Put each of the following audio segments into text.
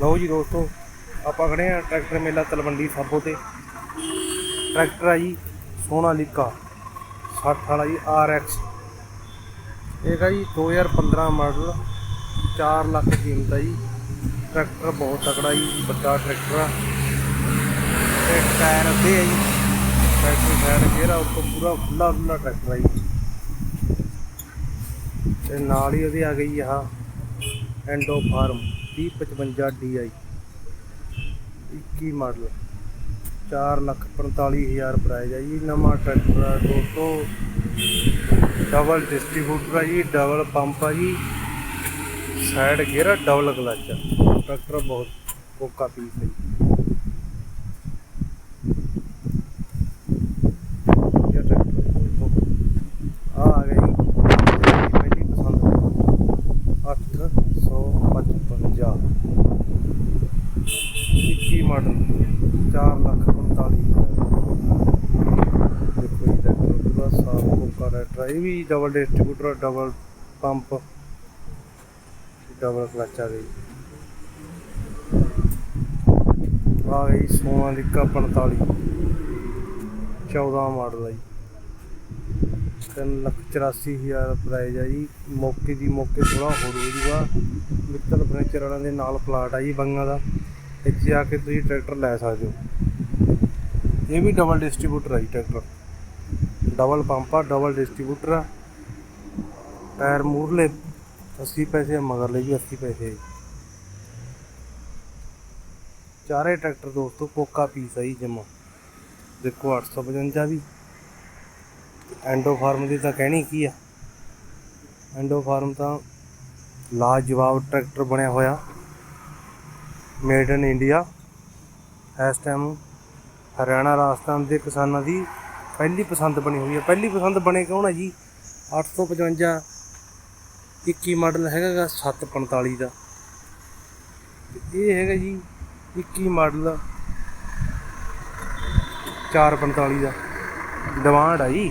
ਲਓ ਜੀ ਦੋਸਤੋ, ਆਪਾਂ ਖੜੇ ਆ ਟਰੈਕਟਰ ਮੇਲਾ ਤਲਵੰਡੀ ਸਾਬੋ ਤੇ। ਟਰੈਕਟਰ ਆ ਜੀ ਸੋਨਾਲੀਕਾ 60 ਵਾਲਾ ਜੀ RX ਇਹ ਹੈਗਾ ਜੀ 2015 ਮਾਡਲ 4 ਲੱਖ ਕੀਮਤ ਆ ਜੀ। ਟਰੈਕਟਰ ਬਹੁਤ ਤਕੜਾ ਜੀ, ਵੱਡਾ ਟਰੈਕਟਰ ਆ। ਤੇ ਟਾਇਰ ਅੱਧੇ ਆ ਜੀ। ਟਰੈਕਟਰ ਸਾਈਡ ਗੇਰਾ ਉੱਤੋਂ ਪੂਰਾ ਖੁੱਲਾ ਖੁੱਲਾ ਟਰੈਕਟਰ ਆ ਜੀ। ਤੇ ਨਾਲ ਹੀ ਉਹਦੇ ਆ ਗਈ ਆਹ Indo Farm. 3055 DI 21 model. 4 lakh 45000 price ਹੈ ਜੀ। ਨਵਾਂ ਟਰੈਕਟਰ ਆ ਦੋਸਤੋ। ਡਬਲ ਡਿਸਟ੍ਰੀਬਿਊਟਰ ਆ ਜੀ, ਡਬਲ ਪੰਪ ਆ ਜੀ। ਸਾਈਡ ਗੇਅਰ ਆ, ਡਬਲ ਕਲਚ ਟਰੈਕਟਰ ਬਹੁਤ ਕੋਕਾ ਪੀਸ ਹੈ ਜੀ ਇਹ ਟਰੈਕਟਰ ਆ ਜੀ ਦੋਸਤੋ ਆ ਆ ਗਿਆ ਜੀ ਪਹਿਲੀ ਪਸੰਦ 855 21 ਮਾਡਲ 4 ਲੱਖ 45 ਦੇਖੋ ਜੀ ਟਰੈਕਟਰ ਪੂਰਾ ਸਾਫ਼ ਕੋਕਾ ਟਰੈਕਟਰ ਇਹ ਵੀ double distributor double pump double clutch ਆ ਗਈ। ਆ ਗਈ ਸੋਨਾਲੀਕਾ 45 14 ਮਾਡਲ ਆ ਜੀ। ਤਿੰਨ ਲੱਖ 84000 ਪ੍ਰਾਈਜ਼ ਆ ਜੀ। ਮੌਕੇ ਦੀ ਮੌਕੇ ਥੋੜਾ ਹੋਰ ਹੋ ਜੂਗਾ ਮਿੱਤਲ ਫਰਨੀਚਰ ਵਾਲਿਆਂ ਦੇ ਨਾਲ ਪਲਾਟ ਆ ਜੀ ਬੰਗਾ ਦਾ। ਇੱਥੇ ਆ ਕੇ ਤੁਸੀਂ ਟਰੈਕਟਰ ਲੈ ਸਕਦੇ ਹੋ। ਇਹ ਵੀ ਡਬਲ ਡਿਸਟ੍ਰੀਬਿਊਟਰ ਆ ਜੀ ਟਰੈਕਟਰ। ਡਬਲ ਪੰਪ ਆ ਡਬਲ ਡਿਸਟ੍ਰੀਬਿਊਟਰ ਆ। ਟਾਇਰ ਮੂਰਲੇ 80 ਪੈਸੇ ਮਗਰਲੇ ਵੀ 80 ਪੈਸੇ ਆ ਜੀ। ਚਾਰੇ ਟਰੈਕਟਰ ਦੋਸਤੋ ਕੋਕਾ ਪੀਸ ਆ ਜੀ ਜਮਾ। ਦੇਖੋ 855 ਵੀ। ਐਂਡੋ ਫਾਰਮ ਦੀ ਤਾਂ ਕਹਿਣੀ ਕੀ ਆ? ਐਂਡੋ ਫਾਰਮ ਤਾਂ ਲਾਜਵਾਬ ਟਰੈਕਟਰ ਬਣਿਆ ਹੋਇਆ। Made in India. ਇਸ ਟਾਈਮ ਹਰਿਆਣਾ, ਰਾਜਸਥਾਨ ਦੇ ਕਿਸਾਨਾਂ ਦੀ ਪਹਿਲੀ ਪਸੰਦ ਬਣੀ ਹੋਈ ਹੈ। ਪਹਿਲੀ ਪਸੰਦ ਬਣੇ ਕੌਣ ਹੈ ਜੀ? 855 21 ਮਾਡਲ ਹੈਗਾ ਗਾ 745 ਦਾ। ਇਹ ਹੈਗਾ ਜੀ 21 ਮਾਡਲ 445 ਦਾ। ਡਿਮਾਂਡ ਆ ਜੀ।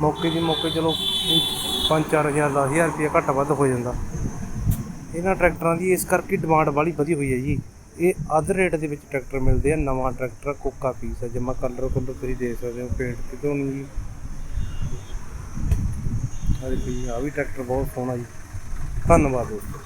ਮੌਕੇ ਦੀ ਮੌਕੇ ਚਲੋ 5-4000 10000 ਰੁਪਏ ਘੱਟ ਵੱਧ ਹੋ ਜਾਂਦਾ। ਇਹਨਾਂ ਟਰੈਕਟਰਾਂ ਦੀ, ਇਸ ਕਰਕੇ ਡਿਮਾਂਡ ਵਾਲੀ ਵਧੀ ਹੋਈ ਹੈ ਜੀ। ਇਹ ਅੱਧ ਰੇਟ ਦੇ ਵਿੱਚ ਟਰੈਕਟਰ ਮਿਲਦੇ ਆ, ਨਵਾਂ ਟਰੈਕਟਰ ਕੋਕਾ ਪੀਸ ਹੈ ਜਮਾ ਕਲਰ ਕਲਰ ਤੁਸੀਂ ਦੇਖ ਸਕਦੇ ਹੋ ਪੇਂਟ ਕਿਤੋਂ ਨਹੀਂ ਜੀ। ਆ ਦੇਖੋ ਆ ਵੀ ਟਰੈਕਟਰ ਬਹੁਤ ਸੋਹਣਾ ਜੀ। ਧੰਨਵਾਦ ਦੋਸਤੋ।